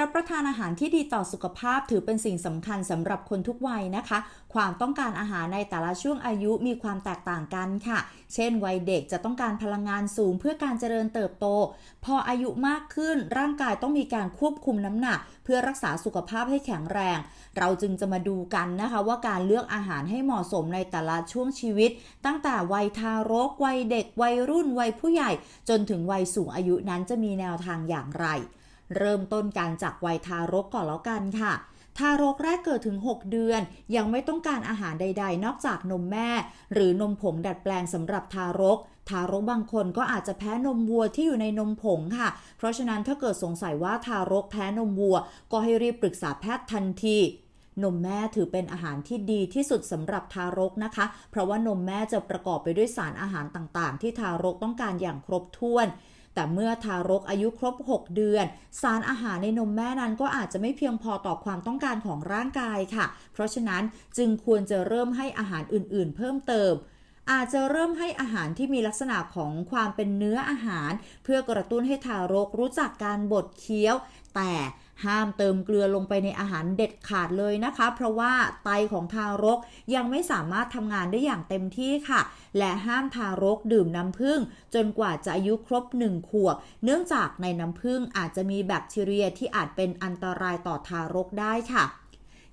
รับประทานอาหารที่ดีต่อสุขภาพถือเป็นสิ่งสำคัญสำหรับคนทุกวัยนะคะ ความต้องการอาหารในแต่ละช่วงอายุมีความแตกต่างกันค่ะ เช่น วัยเด็กจะต้องการพลังงานสูงเพื่อการเจริญเติบโต พออายุมากขึ้นร่างกายต้องมีการควบคุมน้ำหนัก เพื่อรักษาสุขภาพให้แข็งแรง เราจึงจะมาดูกันนะคะว่าการเลือกอาหารให้เหมาะสมในแต่ละช่วงชีวิต ตั้งแต่วัยทารก วัยเด็ก วัยรุ่น วัยผู้ใหญ่ จนถึงวัยสูงอายุนั้นจะมีแนวทางอย่างไร เริ่มต้นการจากวัยทารกก่อนแล้วกันค่ะ ทารกแรกเกิดถึง 6 เดือน ยังไม่ต้องการอาหารใด ๆ นอกจากนมแม่ หรือนมผงดัดแปลงสำหรับทารก ทารกบางคนก็อาจจะแพ้นมวัวที่อยู่ในนมผงค่ะ เพราะฉะนั้นถ้าเกิดสงสัยว่าทารกแพ้นมวัว ก็ให้รีบปรึกษาแพทย์ทันทีนมแม่ถือเป็นอาหารที่ดีที่สุดสำหรับทารกนะคะ เพราะว่านมแม่จะประกอบไปด้วยสารอาหารต่างๆ ที่ทารกต้องการอย่างครบถ้วน แต่เมื่อทารกอายุครบ 6 เดือน สารอาหารในนมแม่นั้นก็อาจจะไม่เพียงพอต่อความต้องการของร่างกายค่ะ เพราะฉะนั้นจึงควรจะเริ่มให้อาหารอื่นๆ เพิ่มเติม อาจจะเริ่มให้อาหารที่มีลักษณะของความเป็นเนื้ออาหาร เพื่อกระตุ้นให้ทารกรู้จักการบดเคี้ยว แต่ห้ามเติมเกลือลงไปในอาหารเด็ดขาดเลยนะคะ เพราะว่าไตของทารกยังไม่สามารถทำงานได้อย่างเต็มที่ค่ะ และห้ามทารกดื่มน้ำผึ้งจนกว่าจะอายุครบ 1 ขวบ เนื่องจากในน้ำผึ้งอาจจะมีแบคทีเรียที่อาจเป็นอันตรายต่อทารกได้ค่ะ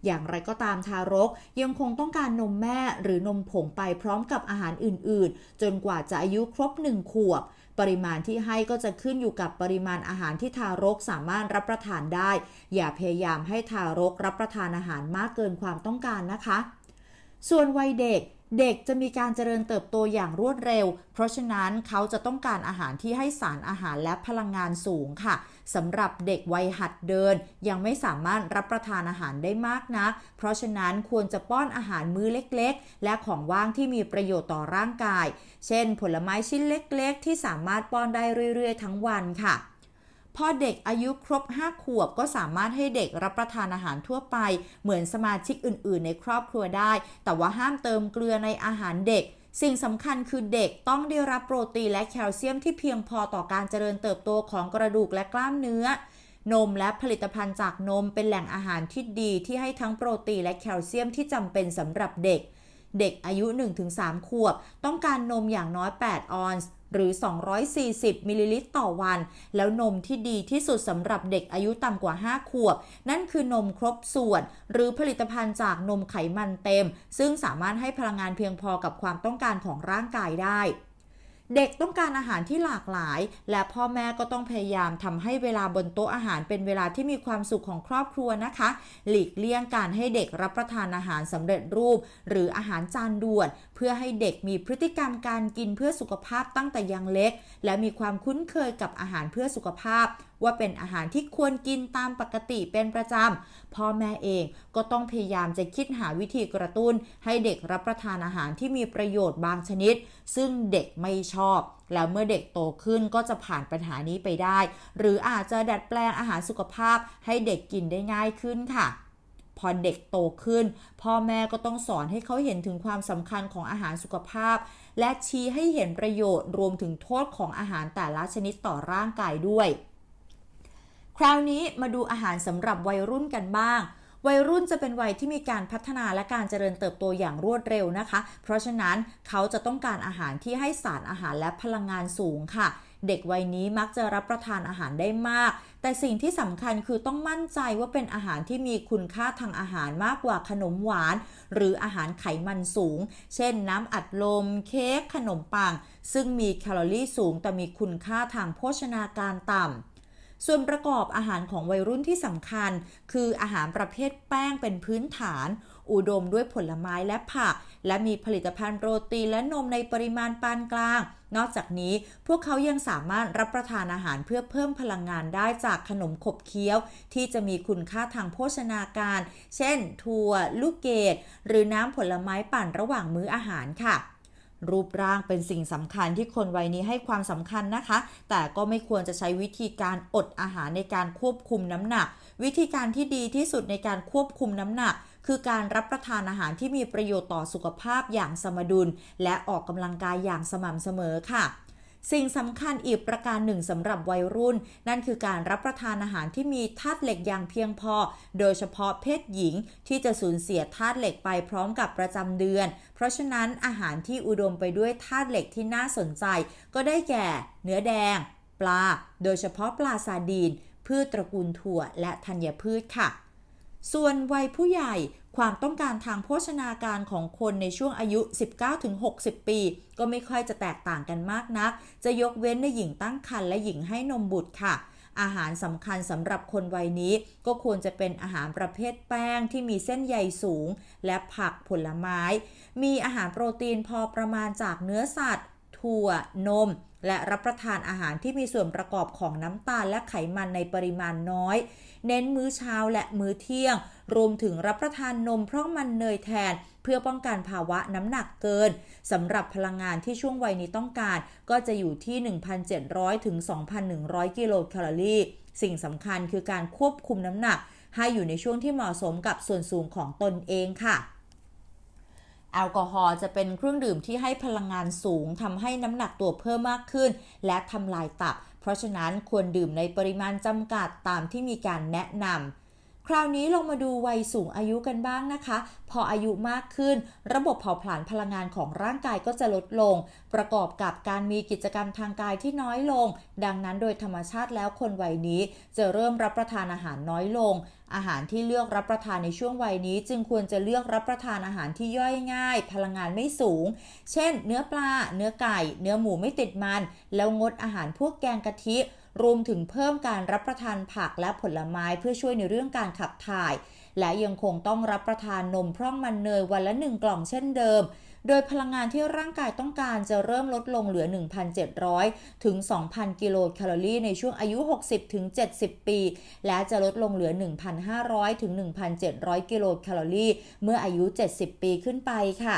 อย่างไรก็ตามทารกยังคงต้องการนมแม่หรือนมผงไปพร้อมกับอาหารอื่นๆ จนกว่าจะอายุครบ1ขวบ ปริมาณที่ให้ก็จะขึ้นอยู่กับปริมาณอาหารที่ทารกสามารถรับประทานได้ อย่าพยายามให้ทารกรับประทานอาหารมากเกินความต้องการนะคะ ส่วนวัยเด็ก เด็กจะมีการเจริญเติบโตอย่างรวดเร็ว เพราะฉะนั้นเขาจะต้องการอาหารที่ให้สารอาหารและพลังงานสูงค่ะสำหรับเด็กวัยหัดเดิน ยังไม่สามารถรับประทานอาหารได้มากนะักเพราะฉะนั้นควรจะป้อนอาหารมื้อเล็กๆ และของว่างที่มีประโยชน์ต่อร่างกาย เช่น ผลไม้ชิ้นเล็กๆ ที่สามารถป้อนได้เรื่อยๆ ทั้งวันค่ะ พอเด็กอายุครบ 5 ขวบก็สามารถให้เด็กรับประทานอาหารทั่วไป เหมือนสมาชิกอื่น ๆ ในครอบครัวได้ แต่ว่าห้ามเติมเกลือในอาหารเด็กสิ่งสำคัญคือเด็กต้องได้รับโปรตีนและแคลเซียมที่เพียงพอต่อการเจริญเติบโตของกระดูกและกล้ามเนื้อ นมและผลิตภัณฑ์จากนมเป็นแหล่งอาหารที่ดีที่ให้ทั้งโปรตีนและแคลเซียมที่จำเป็นสำหรับเด็ก เด็กอายุ 1-3 ขวบ ต้องการนมอย่างน้อย 8 ออนซ์หรือ 240 มิลลิลิตรต่อวัน แล้วนมที่ดีที่สุดสำหรับเด็กอายุต่ำกว่า 5 ขวบ นั่นคือนมครบส่วน หรือผลิตภัณฑ์จากนมไขมันเต็ม ซึ่งสามารถให้พลังงานเพียงพอกับความต้องการของร่างกายได้ เด็กต้องการอาหารที่หลากหลาย และพ่อแม่ก็ต้องพยายามทำให้เวลาบนโต๊ะอาหารเป็นเวลาที่มีความสุขของครอบครัวนะคะ หลีกเลี่ยงการให้เด็กรับประทานอาหารสำเร็จรูป หรืออาหารจานด่วน เพื่อให้เด็กมีพฤติกรรมการกินเพื่อสุขภาพตั้งแต่ยังเล็ก และมีความคุ้นเคยกับอาหารเพื่อสุขภาพ ว่าเป็นอาหารที่ควรกินตามปกติเป็นประจำพ่อแม่เองก็ต้องพยายามจะคิดหาวิธีกระตุ้น ให้เด็กรับประทานอาหารที่มีประโยชน์บางชนิด ซึ่งเด็กไม่ชอบ แล้วเมื่อเด็กโตขึ้นก็จะผ่านปัญหานี้ไปได้ หรืออาจจะดัดแปลงอาหารสุขภาพให้เด็กกินได้ง่ายขึ้นค่ะพอเด็กโตขึ้น พ่อแม่ก็ต้องสอนให้เขาเห็นถึงความสำคัญของอาหารสุขภาพ และชี้ให้เห็นประโยชน์รวมถึงโทษของอาหารแต่ละชนิดต่อร่างกายด้วย คราวนี้มาดูอาหารสำหรับวัยรุ่นกันบ้าง วัยรุ่นจะเป็นวัยที่มีการพัฒนาและการเจริญเติบโตอย่างรวดเร็วนะคะ เพราะฉะนั้นเขาจะต้องการอาหารที่ให้สารอาหารและพลังงานสูงค่ะเด็กวัยนี้มักจะรับประทานอาหารได้มาก แต่สิ่งที่สำคัญคือต้องมั่นใจว่าเป็นอาหารที่มีคุณค่าทางอาหารมากกว่าขนมหวาน หรืออาหารไขมันสูง เช่นน้ำอัดลม เค้กขนมปัง ซึ่งมีแคลอรี่สูงแต่มีคุณค่าทางโภชนาการต่ำ ส่วนประกอบอาหารของวัยรุ่นที่สำคัญ คืออาหารประเภทแป้งเป็นพื้นฐาน อุดมด้วยผลไม้และผัก และมีผลิตภัณฑ์โรตีและนมในปริมาณปานกลาง นอกจากนี้พวกเขายังสามารถรับประทานอาหารเพื่อเพิ่มพลังงานได้จากขนมขบเคี้ยว ที่จะมีคุณค่าทางโภชนาการ เช่น ถั่ว ลูกเกดหรือน้ำผลไม้ปั่นระหว่างมื้ออาหารค่ะ รูปร่างเป็นสิ่งสำคัญที่คนวัยนี้ให้ความสำคัญนะคะ แต่ก็ไม่ควรจะใช้วิธีการอดอาหารในการควบคุมน้ำหนัก วิธีการที่ดีที่สุดในการควบคุมน้ำหนัก คือการรับประทานอาหารที่มีประโยชน์ต่อสุขภาพอย่างสมดุล และออกกำลังกายอย่างสม่ำเสมอค่ะ สิ่งสำคัญอีกประการหนึ่งสำหรับวัยรุ่น นั่นคือการรับประทานอาหารที่มีธาตุเหล็กอย่างเพียงพอ โดยเฉพาะเพศหญิงที่จะสูญเสียธาตุเหล็กไปพร้อมกับประจำเดือน เพราะฉะนั้นอาหารที่อุดมไปด้วยธาตุเหล็กที่น่าสนใจ ก็ได้แก่ เนื้อแดง ปลา โดยเฉพาะปลาซาดีนพืชตระกูลถั่วและธัญพืชค่ะ ส่วนวัยผู้ใหญ่ความต้องการทางโภชนาการของคนในช่วงอายุ 19-60 ปี ก็ไม่ค่อยจะแตกต่างกันมากนัก จะยกเว้นในหญิงตั้งครรภ์และหญิงให้นมบุตรค่ะ อาหารสำคัญสำหรับคนวัยนี้ ก็ควรจะเป็นอาหารประเภทแป้งที่มีเส้นใยสูง และผักผลไม้ มีอาหารโปรตีนพอประมาณจากเนื้อสัตว์ ถั่ว นม และรับประทานอาหารที่มีส่วนประกอบของน้ำตาลและไขมันในปริมาณน้อย เน้นมื้อเช้าและมื้อเที่ยง รวมถึงรับประทานนมพร่องมันเนยแทน เพื่อป้องกันภาวะน้ำหนักเกินสำหรับพลังงานที่ช่วงวัยนี้ต้องการ ก็จะอยู่ที่ 1,700 ถึง 2,100 กิโลแคลอรี่ สิ่งสำคัญคือการควบคุมน้ำหนัก ให้อยู่ในช่วงที่เหมาะสมกับส่วนสูงของตนเองค่ะ แอลกอฮอล์จะเป็นเครื่องดื่มที่ให้พลังงานสูงทำให้น้ำหนักตัวเพิ่มมากขึ้น และทำลายตับ เพราะฉะนั้นควรดื่มในปริมาณจำกัดตามที่มีการแนะนำ คราวนี้ลงมาดูวัยสูงอายุกันบ้างนะคะ พออายุมากขึ้น ระบบเผาผลาญพลังงานของร่างกายก็จะลดลง ประกอบกับการมีกิจกรรมทางกายที่น้อยลง ดังนั้นโดยธรรมชาติแล้วคนวัยนี้จะเริ่มรับประทานอาหารน้อยลง อาหารที่เลือกรับประทานในช่วงวัยนี้ จึงควรจะเลือกรับประทานอาหารที่ย่อยง่าย พลังงานไม่สูง เช่น เนื้อปลา เนื้อไก่ เนื้อหมูไม่ติดมัน แล้วงดอาหารพวกแกงกะทิ รวมถึงเพิ่มการรับประทานผักและผลไม้เพื่อช่วยในเรื่องการขับถ่าย และยังคงต้องรับประทานนมพร่องมันเนยวันละหนึ่งกล่องเช่นเดิม โดยพลังงานที่ร่างกายต้องการจะเริ่มลดลงเหลือ 1,700 ถึง 2,000 กิโลแคลอรี่ในช่วงอายุ 60 ถึง 70 ปี และจะลดลงเหลือ 1,500 ถึง 1,700 กิโลแคลอรี่เมื่ออายุ 70 ปีขึ้นไปค่ะ